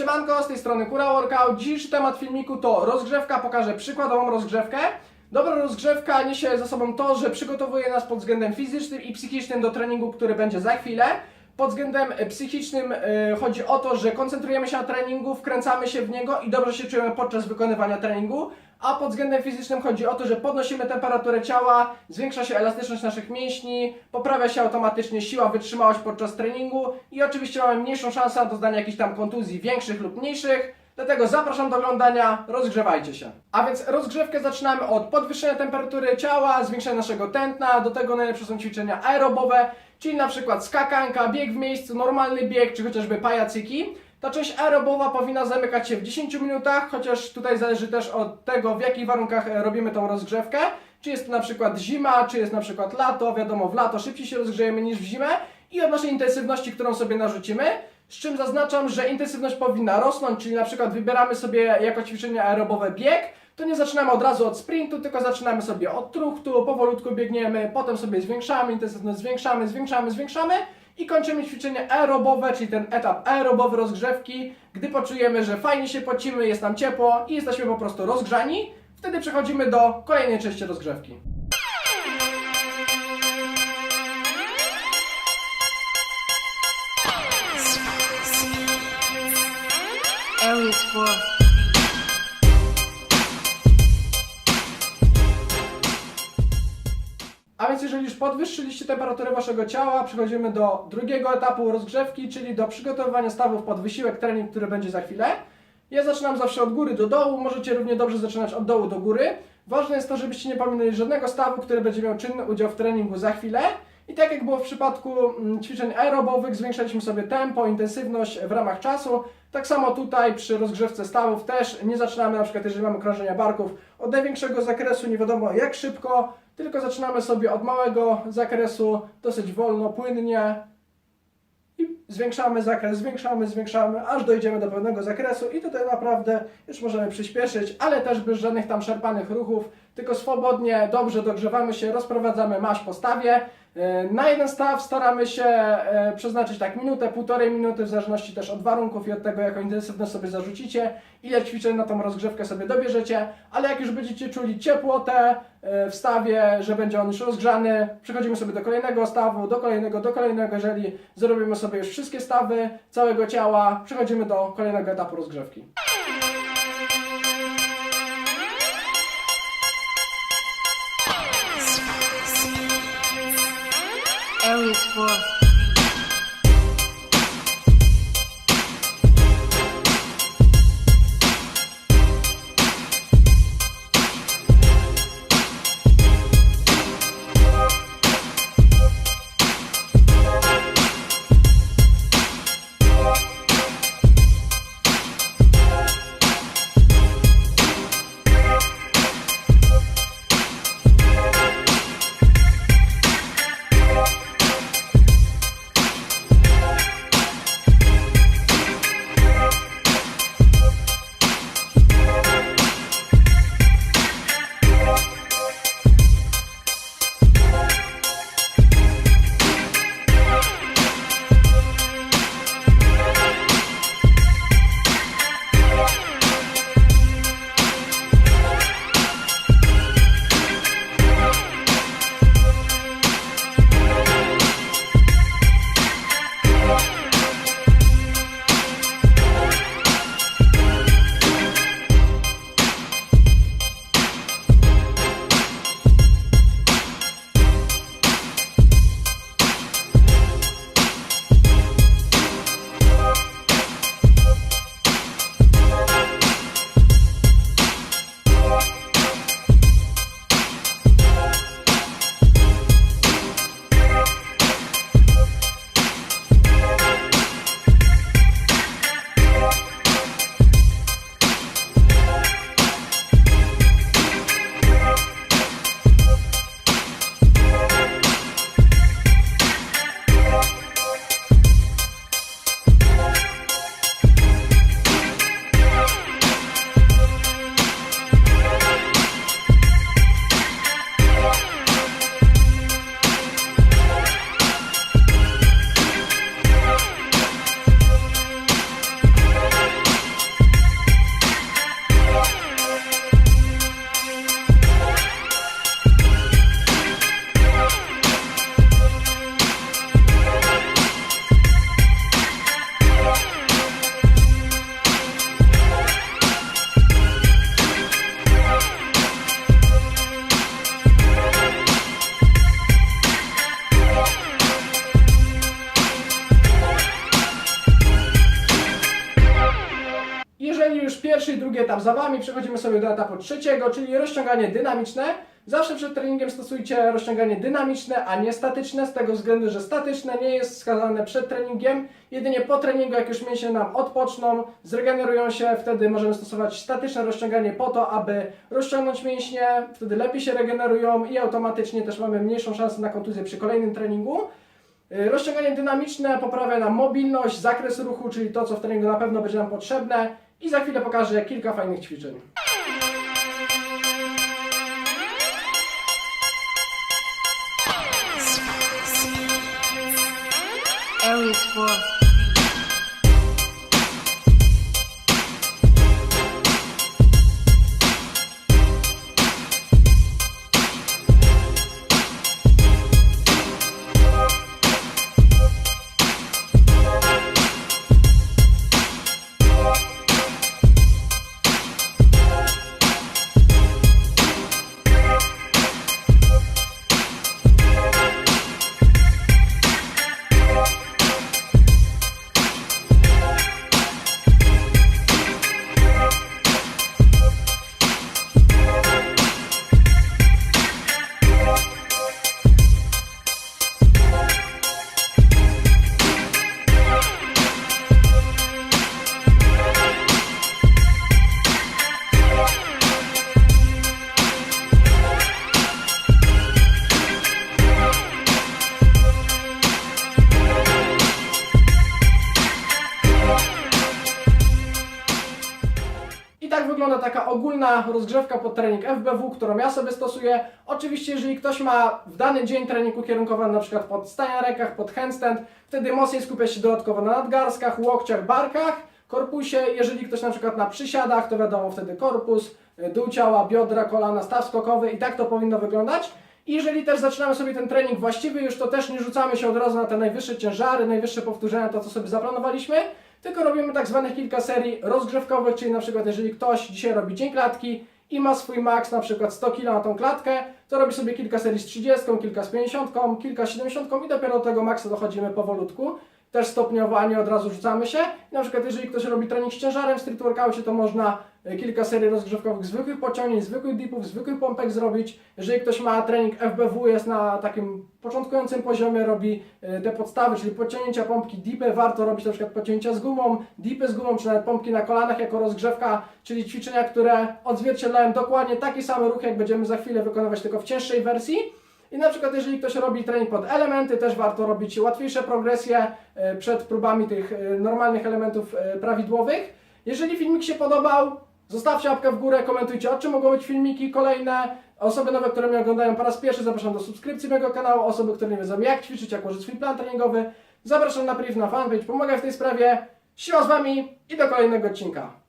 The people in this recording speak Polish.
Siemanko, z tej strony Kura Workout. Dzisiejszy temat filmiku to rozgrzewka. Pokażę przykładową rozgrzewkę. Dobra rozgrzewka niesie za sobą to, że przygotowuje nas pod względem fizycznym i psychicznym do treningu, który będzie za chwilę. Pod względem e, psychicznym e, chodzi o to, że koncentrujemy się na treningu, wkręcamy się w niego i dobrze się czujemy podczas wykonywania treningu. A pod względem fizycznym chodzi o to, że podnosimy temperaturę ciała, zwiększa się elastyczność naszych mięśni, poprawia się automatycznie siła, wytrzymałość podczas treningu i oczywiście mamy mniejszą szansę na doznanie jakichś tam kontuzji większych lub mniejszych. Dlatego zapraszam do oglądania, rozgrzewajcie się. A więc rozgrzewkę zaczynamy od podwyższenia temperatury ciała, zwiększenia naszego tętna, do tego najlepsze są ćwiczenia aerobowe, czyli na przykład skakanka, bieg w miejscu, normalny bieg, czy chociażby pajacyki. Ta część aerobowa powinna zamykać się w 10 minutach, chociaż tutaj zależy też od tego, w jakich warunkach e, robimy tą rozgrzewkę. Czy jest to na przykład zima, czy jest na przykład lato, wiadomo, w lato szybciej się rozgrzejemy niż w zimę i od naszej intensywności, którą sobie narzucimy. Z czym zaznaczam, że intensywność powinna rosnąć, czyli na przykład wybieramy sobie jako ćwiczenie aerobowe bieg, to nie zaczynamy od razu od sprintu, tylko zaczynamy sobie od truchtu, powolutku biegniemy, potem sobie zwiększamy, intensywność zwiększamy, zwiększamy, zwiększamy i kończymy ćwiczenie aerobowe, czyli ten etap aerobowy rozgrzewki, gdy poczujemy, że fajnie się pocimy, jest nam ciepło i jesteśmy po prostu rozgrzani, wtedy przechodzimy do kolejnej części rozgrzewki. Area 4. A jeżeli już podwyższyliście temperaturę waszego ciała, przechodzimy do drugiego etapu rozgrzewki, czyli do przygotowywania stawów pod wysiłek, trening, który będzie za chwilę. Ja zaczynam zawsze od góry do dołu, możecie równie dobrze zaczynać od dołu do góry. Ważne jest to, żebyście nie pominęli żadnego stawu, który będzie miał czynny udział w treningu za chwilę. I tak jak było w przypadku mm, ćwiczeń aerobowych, zwiększaliśmy sobie tempo, intensywność w ramach czasu. Tak samo tutaj przy rozgrzewce stawów też nie zaczynamy, na przykład jeżeli mamy krążenia barków, od największego zakresu, nie wiadomo jak szybko, tylko zaczynamy sobie od małego zakresu, dosyć wolno, płynnie i zwiększamy zakres, zwiększamy, zwiększamy, aż dojdziemy do pewnego zakresu i tutaj naprawdę już możemy przyspieszyć, ale też bez żadnych tam szarpanych ruchów, tylko swobodnie, dobrze dogrzewamy się, rozprowadzamy maść po stawie. Yy, Na jeden staw staramy się e, przeznaczyć tak minutę, półtorej minuty, w zależności też od warunków i od tego, jaką intensywność sobie zarzucicie, ile ćwiczeń na tą rozgrzewkę sobie dobierzecie, ale jak już będziecie czuli ciepłotę e, w stawie, że będzie on już rozgrzany, przechodzimy sobie do kolejnego stawu, do kolejnego, do kolejnego, jeżeli zrobimy sobie już wszystkie stawy całego ciała, przechodzimy do kolejnego etapu rozgrzewki. 师 4. pierwszy i drugi etap za Wami, przechodzimy sobie do etapu trzeciego, czyli rozciąganie dynamiczne. Zawsze przed treningiem stosujcie rozciąganie dynamiczne, a nie statyczne, z tego względu, że statyczne nie jest wskazane przed treningiem. Jedynie po treningu, jak już mięśnie nam odpoczną, zregenerują się, wtedy możemy stosować statyczne rozciąganie po to, aby rozciągnąć mięśnie, wtedy lepiej się regenerują i automatycznie też mamy mniejszą szansę na kontuzję przy kolejnym treningu. Y, Rozciąganie dynamiczne poprawia nam mobilność, zakres ruchu, czyli to, co w treningu na pewno będzie nam potrzebne i za chwilę pokażę kilka fajnych ćwiczeń. Tak wygląda taka ogólna rozgrzewka pod trening FBW, którą ja sobie stosuję. Oczywiście, jeżeli ktoś ma w dany dzień trening ukierunkowany na przykład pod stanie rękach, pod handstand, wtedy mocniej skupia się dodatkowo na nadgarstkach, łokciach, barkach, korpusie. Jeżeli ktoś na przykład na przysiadach, to wiadomo wtedy korpus, y, dół ciała, biodra, kolana, staw skokowy i tak to powinno wyglądać. I jeżeli też zaczynamy sobie ten trening właściwy, już to też nie rzucamy się od razu na te najwyższe ciężary, najwyższe powtórzenia, to co sobie zaplanowaliśmy, tylko robimy tak zwanych kilka serii rozgrzewkowych, czyli na przykład jeżeli ktoś dzisiaj robi dzień klatki i ma swój max na przykład 100 kg na tą klatkę, to robi sobie kilka serii z 30, kilka z 50, kilka z 70 i dopiero do tego maksa dochodzimy powolutku. Też stopniowo, a nie od razu rzucamy się. Na przykład jeżeli ktoś robi trening z ciężarem w street workoutie, to można kilka serii rozgrzewkowych zwykłych pociągnięć, zwykłych dipów, zwykłych pompek zrobić. Jeżeli ktoś ma trening FBW, jest na takim początkującym poziomie, robi e, te podstawy, czyli podciągnięcia pompki, dipy, warto robić na przykład podciągnięcia z gumą, dipy z gumą, czy nawet pompki na kolanach jako rozgrzewka, czyli ćwiczenia, które odzwierciedlają dokładnie taki sam ruch, jak będziemy za chwilę wykonywać tylko w cięższej wersji. I na przykład jeżeli ktoś robi trening pod elementy, też warto robić łatwiejsze progresje e, przed próbami tych e, normalnych elementów e, prawidłowych. Jeżeli filmik się podobał, zostawcie łapkę w górę, komentujcie o czym mogą być filmiki kolejne. Osoby nowe, które mnie oglądają po raz pierwszy, zapraszam do subskrypcji mojego kanału. Osoby, które nie wiedzą jak ćwiczyć, jak użyć swój plan treningowy, zapraszam na priv na fanpage, pomagam w tej sprawie. Siła z Wami i do kolejnego odcinka.